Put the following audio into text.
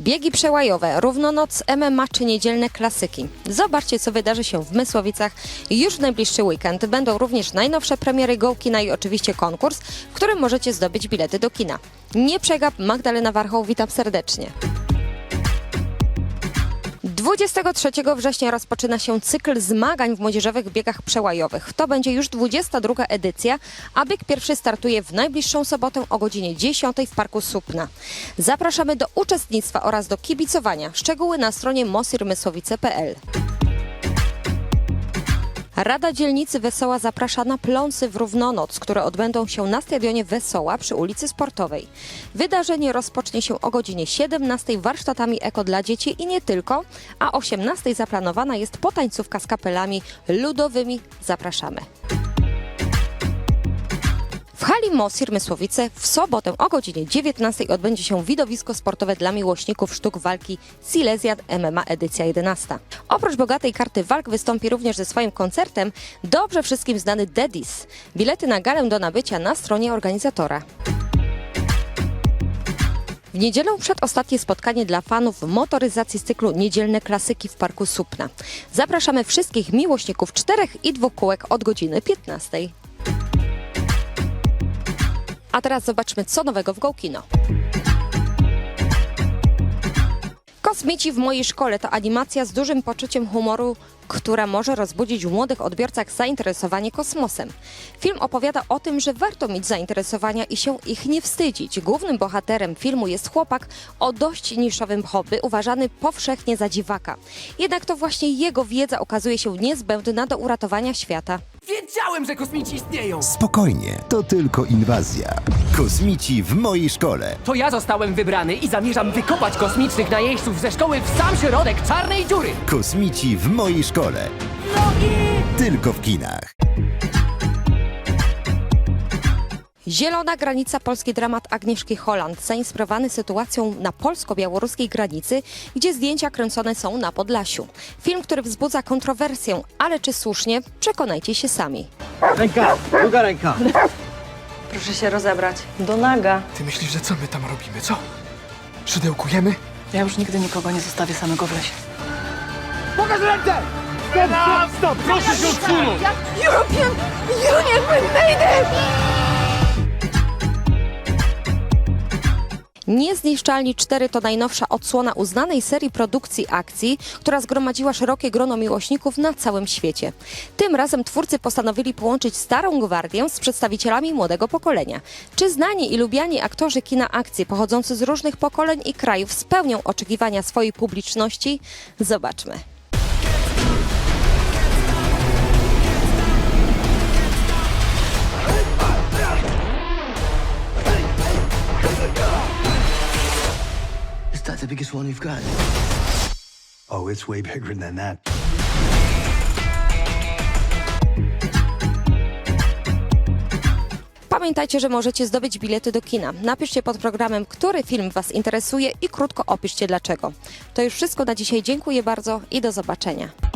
Biegi przełajowe, równonoc, MMA czy niedzielne klasyki. Zobaczcie, co wydarzy się w Mysłowicach już w najbliższy weekend. Będą również najnowsze premiery Go Kina i oczywiście konkurs, w którym możecie zdobyć bilety do kina. Nie przegap, Magdalena Warchoł, witam serdecznie. 23 września rozpoczyna się cykl zmagań w młodzieżowych biegach przełajowych. To będzie już 22 edycja, a bieg pierwszy startuje w najbliższą sobotę o godzinie 10 w Parku Supna. Zapraszamy do uczestnictwa oraz do kibicowania. Szczegóły na stronie mosirmysłowice.pl. Rada Dzielnicy Wesoła zaprasza na pląsy w Równonoc, które odbędą się na stadionie Wesoła przy ulicy Sportowej. Wydarzenie rozpocznie się o godzinie 17 warsztatami eko dla dzieci i nie tylko, a o 18 zaplanowana jest potańcówka z kapelami ludowymi. Zapraszamy. W hali Mosir Mysłowice w sobotę o godzinie 19 odbędzie się widowisko sportowe dla miłośników sztuk walki Silesiad MMA edycja 11. Oprócz bogatej karty walk wystąpi również ze swoim koncertem dobrze wszystkim znany Dedis. Bilety na galę do nabycia na stronie organizatora. W niedzielę przedostatnie spotkanie dla fanów motoryzacji z cyklu Niedzielne Klasyki w Parku Supna. Zapraszamy wszystkich miłośników czterech i dwóch kółek od godziny 15. A teraz zobaczmy, co nowego w GoKino. Kosmici w mojej szkole to animacja z dużym poczuciem humoru, która może rozbudzić w młodych odbiorcach zainteresowanie kosmosem. Film opowiada o tym, że warto mieć zainteresowania i się ich nie wstydzić. Głównym bohaterem filmu jest chłopak o dość niszowym hobby, uważany powszechnie za dziwaka. Jednak to właśnie jego wiedza okazuje się niezbędna do uratowania świata. Wiedziałem, że kosmici istnieją! Spokojnie, to tylko inwazja. Kosmici w mojej szkole. To ja zostałem wybrany i zamierzam wykopać kosmicznych najeźdźców ze szkoły w sam środek czarnej dziury! Kosmici w mojej szkole. Tylko w kinach. Zielona granica polski dramat Agnieszki Holland, zainspirowany sytuacją na polsko-białoruskiej granicy, gdzie zdjęcia kręcone są na Podlasiu. Film, który wzbudza kontrowersję, ale czy słusznie, przekonajcie się sami. Ręka, druga ręka. Proszę się rozebrać. Do naga. Ty myślisz, że co my tam robimy, co? Szydełkujemy? Ja już nigdy nikogo nie zostawię samego w lesie. Pokaż ręce! Stop, stop, stop! Proszę się odsunąć! European Union Mayday! Niezniszczalni 4 to najnowsza odsłona uznanej serii produkcji akcji, która zgromadziła szerokie grono miłośników na całym świecie. Tym razem twórcy postanowili połączyć starą gwardię z przedstawicielami młodego pokolenia. Czy znani i lubiani aktorzy kina akcji pochodzący z różnych pokoleń i krajów spełnią oczekiwania swojej publiczności? Zobaczmy. The biggest one you've got? Oh, it's way bigger than that. Pamiętajcie, że możecie zdobyć bilety do kina. Napiszcie pod programem, który film Was interesuje i krótko opiszcie dlaczego. To już wszystko na dzisiaj. Dziękuję bardzo i do zobaczenia.